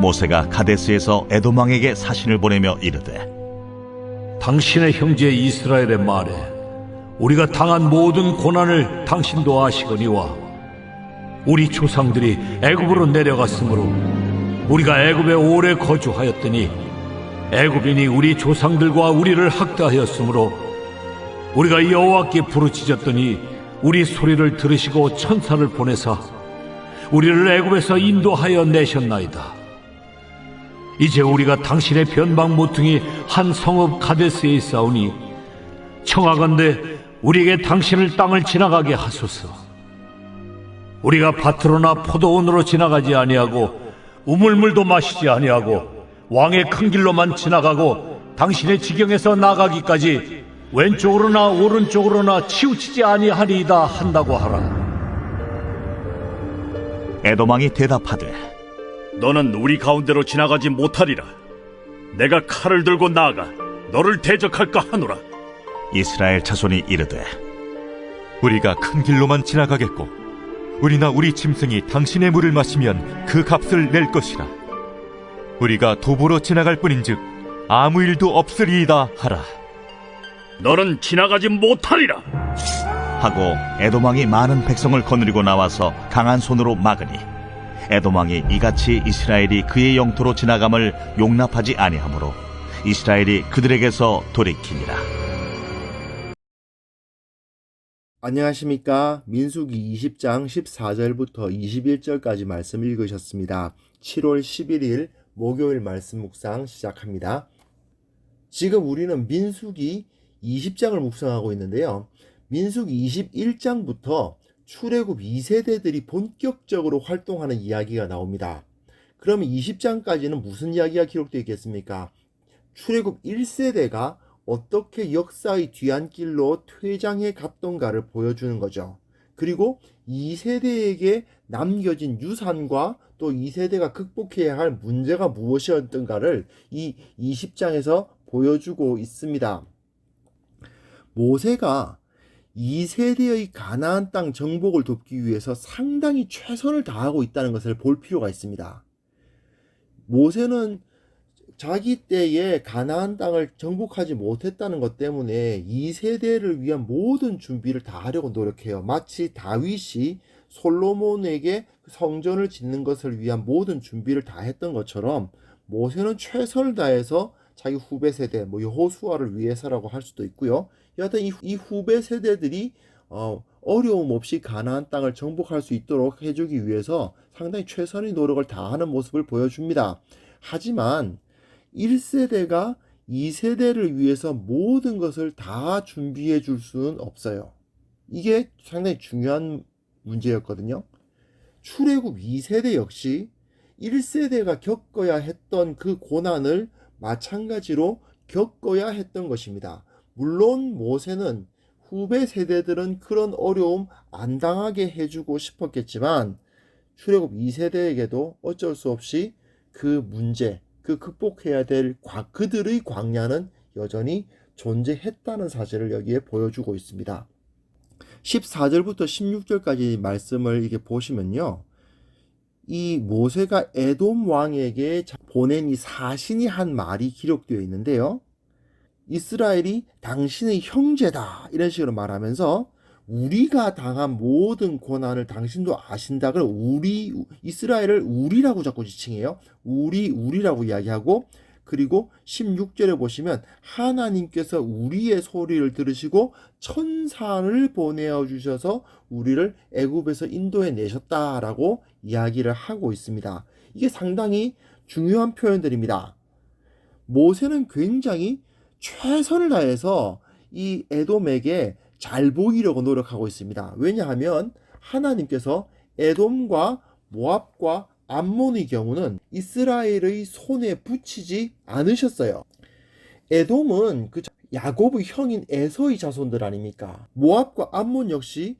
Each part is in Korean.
모세가 카데스에서 에돔 왕에게 사신을 보내며 이르되 당신의 형제 이스라엘의 말에 우리가 당한 모든 고난을 당신도 아시거니와 우리 조상들이 애굽으로 내려갔으므로 우리가 애굽에 오래 거주하였더니 애굽인이 우리 조상들과 우리를 학대하였으므로 우리가 여호와께 부르짖었더니 우리 소리를 들으시고 천사를 보내사 우리를 애굽에서 인도하여 내셨나이다. 이제 우리가 당신의 변방 모퉁이 한 성읍 가데스에 있사오니 청하건대 우리에게 당신을 땅을 지나가게 하소서. 우리가 밭으로나 포도원으로 지나가지 아니하고 우물물도 마시지 아니하고 왕의 큰 길로만 지나가고 당신의 지경에서 나가기까지 왼쪽으로나 오른쪽으로나 치우치지 아니하리이다 한다고 하라. 에돔 왕이 대답하되 너는 우리 가운데로 지나가지 못하리라. 내가 칼을 들고 나아가 너를 대적할까 하노라. 이스라엘 자손이 이르되 우리가 큰 길로만 지나가겠고 우리나 우리 짐승이 당신의 물을 마시면 그 값을 낼 것이라 우리가 도보로 지나갈 뿐인즉 아무 일도 없으리이다 하라 너는 지나가지 못하리라. 하고 왕이 많은 백성을 거느리고 나와서 강한 손으로 막으니 에돔 왕이 이같이 이스라엘이 그의 영토로 지나감을 용납하지 아니하므로 이스라엘이 그들에게서 돌이키니라. 안녕하십니까. 민수기 20장 14절부터 21절까지 말씀 읽으셨습니다. 7월 11일 목요일 말씀 묵상 시작합니다. 지금 우리는 민수기 20장을 묵상하고 있는데요. 민수기 21장부터 출애굽 2세대들이 본격적으로 활동하는 이야기가 나옵니다. 그러면 20장까지는 무슨 이야기가 기록되어 있겠습니까? 출애굽 1세대가 어떻게 역사의 뒤안길로 퇴장해 갔던가를 보여주는 거죠. 그리고 2세대에게 남겨진 유산과 또 2세대가 극복해야 할 문제가 무엇이었던가를 이 20장에서 보여주고 있습니다. 모세가 2세대의 가나안 땅 정복을 돕기 위해서 상당히 최선을 다하고 있다는 것을 볼 필요가 있습니다. 모세는 자기 때에 가나안 땅을 정복하지 못했다는 것 때문에 2세대를 위한 모든 준비를 다 하려고 노력해요. 마치 다윗이 솔로몬에게 성전을 짓는 것을 위한 모든 준비를 다 했던 것처럼 모세는 최선을 다해서 자기 후배 세대, 뭐 여호수아를 위해서라고 할 수도 있고요. 여하튼 이, 이 후배 세대들이 어, 어려움 없이 가나안 땅을 정복할 수 있도록 해주기 위해서 상당히 최선의 노력을 다하는 모습을 보여줍니다. 하지만 1세대가 2세대를 위해서 모든 것을 다 준비해 줄 수는 없어요. 이게 상당히 중요한 문제였거든요. 출애굽 2세대 역시 1세대가 겪어야 했던 그 고난을 마찬가지로 겪어야 했던 것입니다. 물론 모세는 후배 세대들은 그런 어려움 안 당하게 해주고 싶었겠지만 출애굽 2세대에게도 어쩔 수 없이 그 문제, 그 극복해야 될 과, 그들의 광야는 여전히 존재했다는 사실을 여기에 보여주고 있습니다. 14절부터 16절까지 말씀을 이게 보시면요. 이 모세가 에돔 왕에게 보낸 이 사신이 한 말이 기록되어 있는데요. 이스라엘이 당신의 형제다 이런 식으로 말하면서 우리가 당한 모든 고난을 당신도 아신다. 그럼 우리 이스라엘을 우리라고 자꾸 지칭해요. 우리 우리라고 이야기하고 그리고 16절에 보시면 하나님께서 우리의 소리를 들으시고 천사를 보내어 주셔서 우리를 애굽에서 인도해 내셨다라고 이야기를 하고 있습니다. 이게 상당히 중요한 표현들입니다. 모세는 굉장히 최선을 다해서 이 에돔에게 잘 보이려고 노력하고 있습니다. 왜냐하면 하나님께서 에돔과 모압과 암몬의 경우는 이스라엘의 손에 붙이지 않으셨어요. 에돔은 그 야곱의 형인 에서의 자손들 아닙니까? 모압과 암몬 역시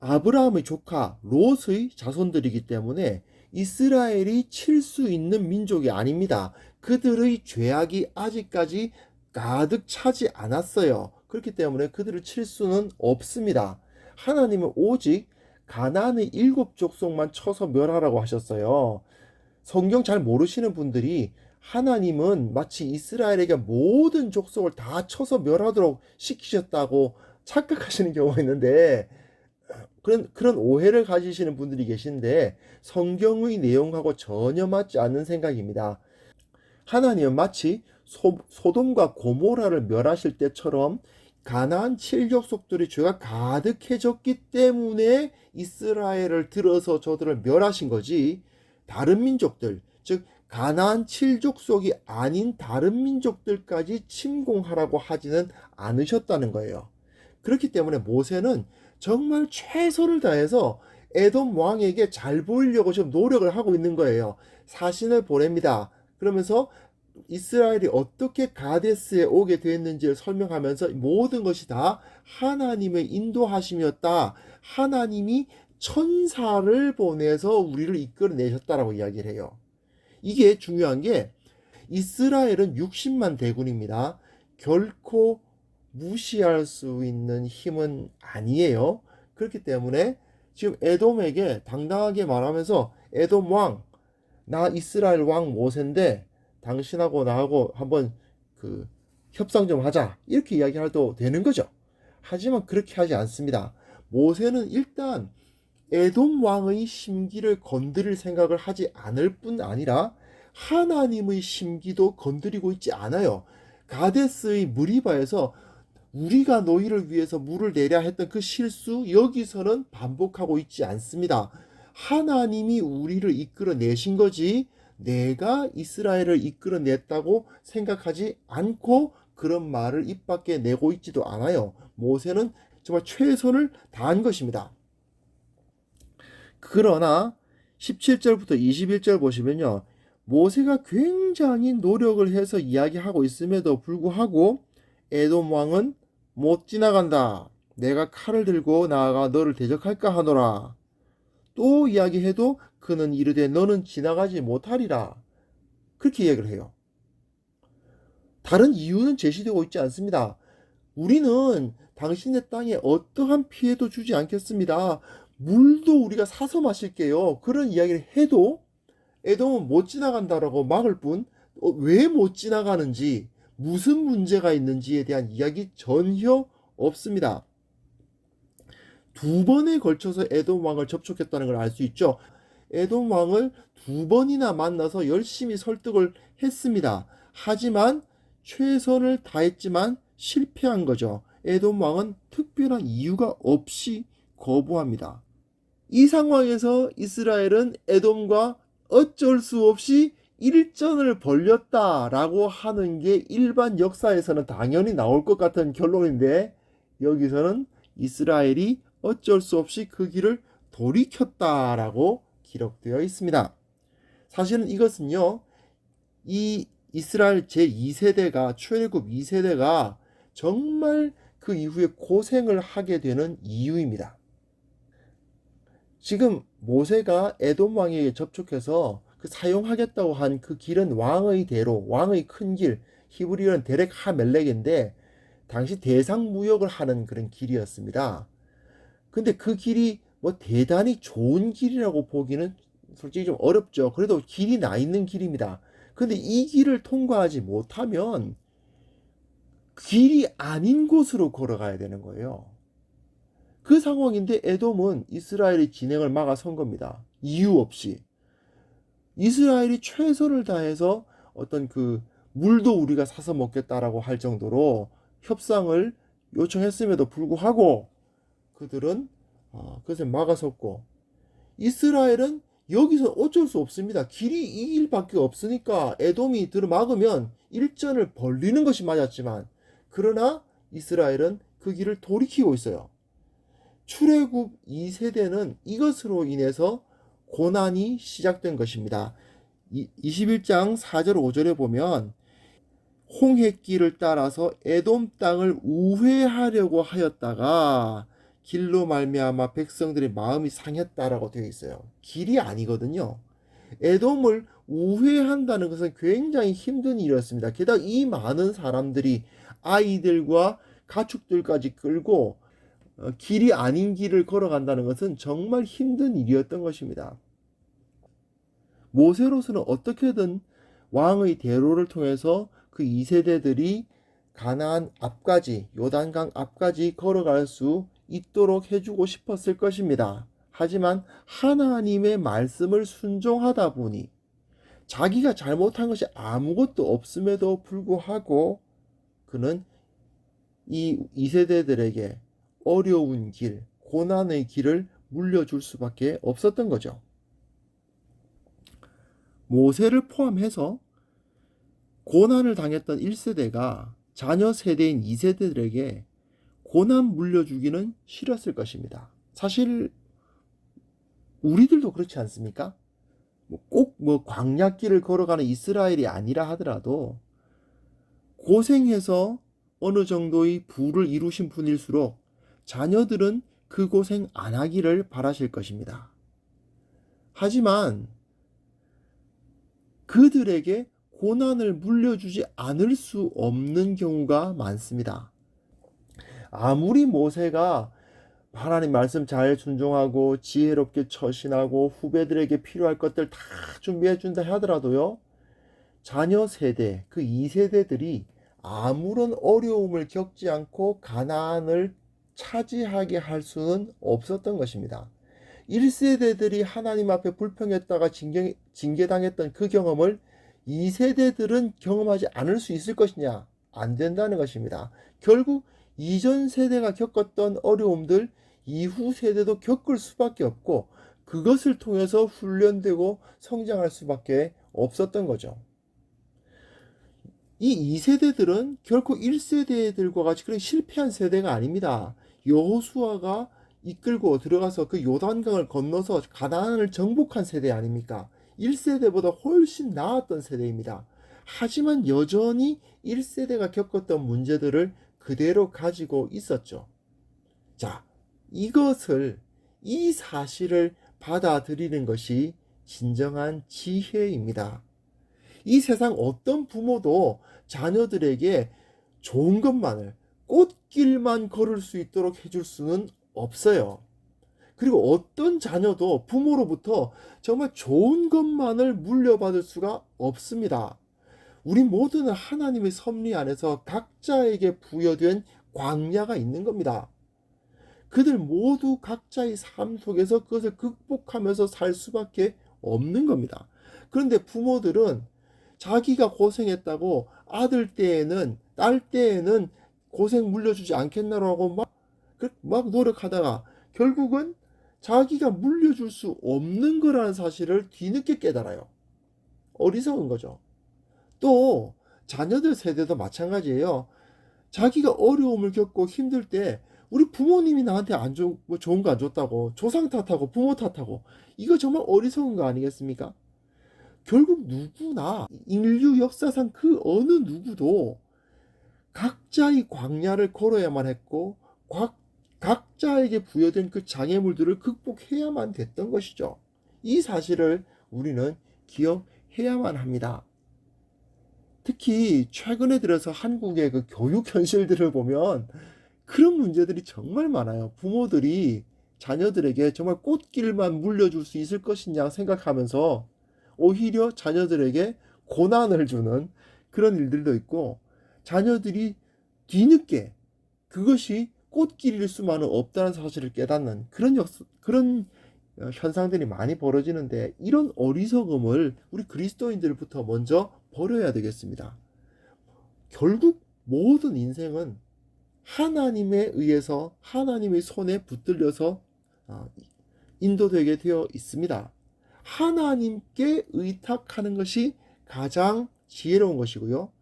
아브라함의 조카 롯의 자손들이기 때문에 이스라엘이 칠 수 있는 민족이 아닙니다. 그들의 죄악이 아직까지 가득 차지 않았어요. 그렇기 때문에 그들을 칠 수는 없습니다. 하나님은 오직 가나안의 일곱 족속만 쳐서 멸하라고 하셨어요. 성경 잘 모르시는 분들이 하나님은 마치 이스라엘에게 모든 족속을 다 쳐서 멸하도록 시키셨다고 착각하시는 경우가 있는데 그런 그런 오해를 가지시는 분들이 계신데 성경의 내용하고 전혀 맞지 않는 생각입니다. 하나님은 마치 소, 소돔과 고모라를 멸하실 때처럼 가나안 칠족속들이 죄가 가득해졌기 때문에 이스라엘을 들어서 저들을 멸하신 거지 다른 민족들 즉 가나안 칠족속이 아닌 다른 민족들까지 침공하라고 하지는 않으셨다는 거예요. 그렇기 때문에 모세는 정말 최선을 다해서 에돔 왕에게 잘 보이려고 지금 노력을 하고 있는 거예요. 사신을 보냅니다. 그러면서 이스라엘이 어떻게 가데스에 오게 됐는지를 설명하면서 모든 것이 다 하나님의 인도하심이었다. 하나님이 천사를 보내서 우리를 이끌어내셨다라고 이야기를 해요. 이게 중요한 게 이스라엘은 60만 대군입니다. 결코 무시할 수 있는 힘은 아니에요. 그렇기 때문에 지금 에돔에게 당당하게 말하면서 에돔 왕, 나 이스라엘 왕 모세인데 당신하고 나하고 한번 그 협상 좀 하자. 이렇게 이야기해도 되는 거죠. 하지만 그렇게 하지 않습니다. 모세는 일단 에돔 왕의 심기를 건드릴 생각을 하지 않을 뿐 아니라 하나님의 심기도 건드리고 있지 않아요. 가데스의 무리바에서 우리가 너희를 위해서 물을 내려 했던 그 실수 여기서는 반복하고 있지 않습니다. 하나님이 우리를 이끌어 내신 거지 내가 이스라엘을 이끌어 냈다고 생각하지 않고 그런 말을 입 밖에 내고 있지도 않아요. 모세는 정말 최선을 다한 것입니다. 그러나 17절부터 21절 보시면요. 모세가 굉장히 노력을 해서 이야기하고 있음에도 불구하고 에돔 왕은 못 지나간다. 내가 칼을 들고 나아가 너를 대적할까 하노라. 또 이야기해도 그는 이르되 너는 지나가지 못하리라. 그렇게 이야기를 해요. 다른 이유는 제시되고 있지 않습니다. 우리는 당신의 땅에 어떠한 피해도 주지 않겠습니다. 물도 우리가 사서 마실게요. 그런 이야기를 해도 에돔은 못 지나간다라고 막을 뿐, 왜 못 지나가는지, 무슨 문제가 있는지에 대한 이야기 전혀 없습니다. 두 번에 걸쳐서 에돔 왕을 접촉했다는 걸 알 수 있죠. 에돔 왕을 두 번이나 만나서 열심히 설득을 했습니다. 하지만 최선을 다했지만 실패한 거죠. 에돔 왕은 특별한 이유가 없이 거부합니다. 이 상황에서 이스라엘은 에돔과 어쩔 수 없이 일전을 벌렸다라고 하는 게 일반 역사에서는 당연히 나올 것 같은 결론인데 여기서는 이스라엘이 어쩔 수 없이 그 길을 돌이켰다라고 기록되어 있습니다. 사실은 이것은요, 이 이스라엘 제2세대가, 출애굽 2세대가 정말 그 이후에 고생을 하게 되는 이유입니다. 지금 모세가 에돔 왕에게 접촉해서 그 사용하겠다고 한 그 길은 왕의 대로, 왕의 큰 길, 히브리어는 데렉 하멜렉인데 당시 대상 무역을 하는 그런 길이었습니다. 근데 그 길이 뭐 대단히 좋은 길이라고 보기는 솔직히 좀 어렵죠. 그래도 길이 나 있는 길입니다. 근데 이 길을 통과하지 못하면 길이 아닌 곳으로 걸어가야 되는 거예요. 그 상황인데 에돔은 이스라엘의 진행을 막아선 겁니다. 이유 없이. 이스라엘이 최선을 다해서 어떤 그 물도 우리가 사서 먹겠다라고 할 정도로 협상을 요청했음에도 불구하고 그들은 어, 그것을 막아섰고 이스라엘은 여기서 어쩔 수 없습니다. 길이 이 길밖에 없으니까 에돔이 들어막으면 일전을 벌리는 것이 맞았지만 그러나 이스라엘은 그 길을 돌이키고 있어요. 출애굽 2세대는 이것으로 인해서 고난이 시작된 것입니다. 21장 4절 5절에 보면 홍해길을 따라서 에돔 땅을 우회하려고 하였다가 길로 말미암아 백성들의 마음이 상했다라고 되어 있어요. 길이 아니거든요. 에돔을 우회한다는 것은 굉장히 힘든 일이었습니다. 게다가 이 많은 사람들이 아이들과 가축들까지 끌고 어, 길이 아닌 길을 걸어간다는 것은 정말 힘든 일이었던 것입니다. 모세로서는 어떻게든 왕의 대로를 통해서 그 2세대들이 가나안 앞까지 요단강 앞까지 걸어갈 수 있도록 해주고 싶었을 것입니다. 하지만 하나님의 말씀을 순종하다 보니 자기가 잘못한 것이 아무것도 없음에도 불구하고 그는 이 2세대들에게 어려운 길, 고난의 길을 물려줄 수밖에 없었던 거죠. 모세를 포함해서 고난을 당했던 1세대가 자녀 세대인 2세대들에게 고난 물려주기는 싫었을 것입니다. 사실 우리들도 그렇지 않습니까? 꼭 뭐 광야길을 걸어가는 이스라엘이 아니라 하더라도 고생해서 어느 정도의 부를 이루신 분일수록 자녀들은 그 고생 안 하기를 바라실 것입니다. 하지만 그들에게 고난을 물려주지 않을 수 없는 경우가 많습니다. 아무리 모세가 하나님 말씀 잘 순종하고 지혜롭게 처신하고 후배들에게 필요할 것들 다 준비해 준다 하더라도요. 자녀 세대, 그 2세대들이 아무런 어려움을 겪지 않고 가나안을 차지하게 할 수는 없었던 것입니다. 1세대들이 하나님 앞에 불평했다가 징계, 징계당했던 그 경험을 2세대들은 경험하지 않을 수 있을 것이냐? 안 된다는 것입니다. 결국 이전 세대가 겪었던 어려움들 이후 세대도 겪을 수밖에 없고 그것을 통해서 훈련되고 성장할 수밖에 없었던 거죠. 이 2세대들은 결코 1세대들과 같이 그런 실패한 세대가 아닙니다. 여호수아가 이끌고 들어가서 그 요단강을 건너서 가나안을 정복한 세대 아닙니까? 1세대보다 훨씬 나았던 세대입니다. 하지만 여전히 1세대가 겪었던 문제들을 그대로 가지고 있었죠. 자, 이것을, 이 사실을 받아들이는 것이 진정한 지혜입니다. 이 세상 어떤 부모도 자녀들에게 좋은 것만을, 꽃 길만 걸을 수 있도록 해줄 수는 없어요. 그리고 어떤 자녀도 부모로부터 정말 좋은 것만을 물려받을 수가 없습니다. 우리 모두는 하나님의 섭리 안에서 각자에게 부여된 광야가 있는 겁니다. 그들 모두 각자의 삶 속에서 그것을 극복하면서 살 수밖에 없는 겁니다. 그런데 부모들은 자기가 고생했다고 아들 때에는 딸 때에는 고생 물려주지 않겠나라고 막, 그, 막 노력하다가 결국은 자기가 물려줄 수 없는 거라는 사실을 뒤늦게 깨달아요. 어리석은 거죠. 또 자녀들 세대도 마찬가지예요. 자기가 어려움을 겪고 힘들 때 우리 부모님이 나한테 안 좋은, 뭐 좋은 거 안 줬다고 조상 탓하고 부모 탓하고 이거 정말 어리석은 거 아니겠습니까? 결국 누구나 인류 역사상 그 어느 누구도 각자의 광야를 걸어야만 했고 각, 각자에게 부여된 그 장애물들을 극복해야만 됐던 것이죠. 이 사실을 우리는 기억해야만 합니다. 특히 최근에 들어서 한국의 그 교육 현실들을 보면 그런 문제들이 정말 많아요. 부모들이 자녀들에게 정말 꽃길만 물려줄 수 있을 것이냐 생각하면서 오히려 자녀들에게 고난을 주는 그런 일들도 있고 자녀들이 뒤늦게 그것이 꽃길일 수만은 없다는 사실을 깨닫는 그런 역, 그런 어, 현상들이 많이 벌어지는데 이런 어리석음을 우리 그리스도인들부터 먼저 버려야 되겠습니다. 결국 모든 인생은 하나님에 의해서 하나님의 손에 붙들려서 어, 인도되게 되어 있습니다. 하나님께 의탁하는 것이 가장 지혜로운 것이고요.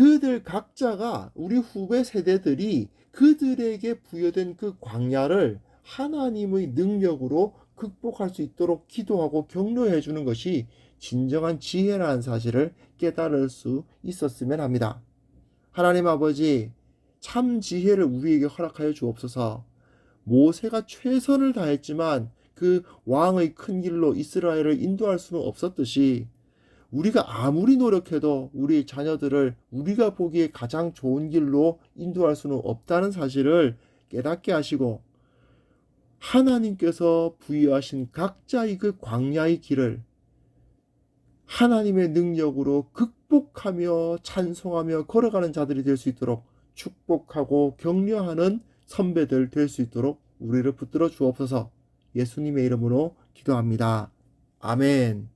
그들 각자가 우리 후배 세대들이 그들에게 부여된 그 광야를 하나님의 능력으로 극복할 수 있도록 기도하고 격려해 주는 것이 진정한 지혜라는 사실을 깨달을 수 있었으면 합니다. 하나님 아버지, 참 지혜를 우리에게 허락하여 주옵소서. 모세가 최선을 다했지만 그 왕의 큰 길로 이스라엘을 인도할 수는 없었듯이 우리가 아무리 노력해도 우리 자녀들을 우리가 보기에 가장 좋은 길로 인도할 수는 없다는 사실을 깨닫게 하시고 하나님께서 부여하신 각자의 그 광야의 길을 하나님의 능력으로 극복하며 찬송하며 걸어가는 자들이 될 수 있도록 축복하고 격려하는 선배들 될 수 있도록 우리를 붙들어 주옵소서 예수님의 이름으로 기도합니다. 아멘.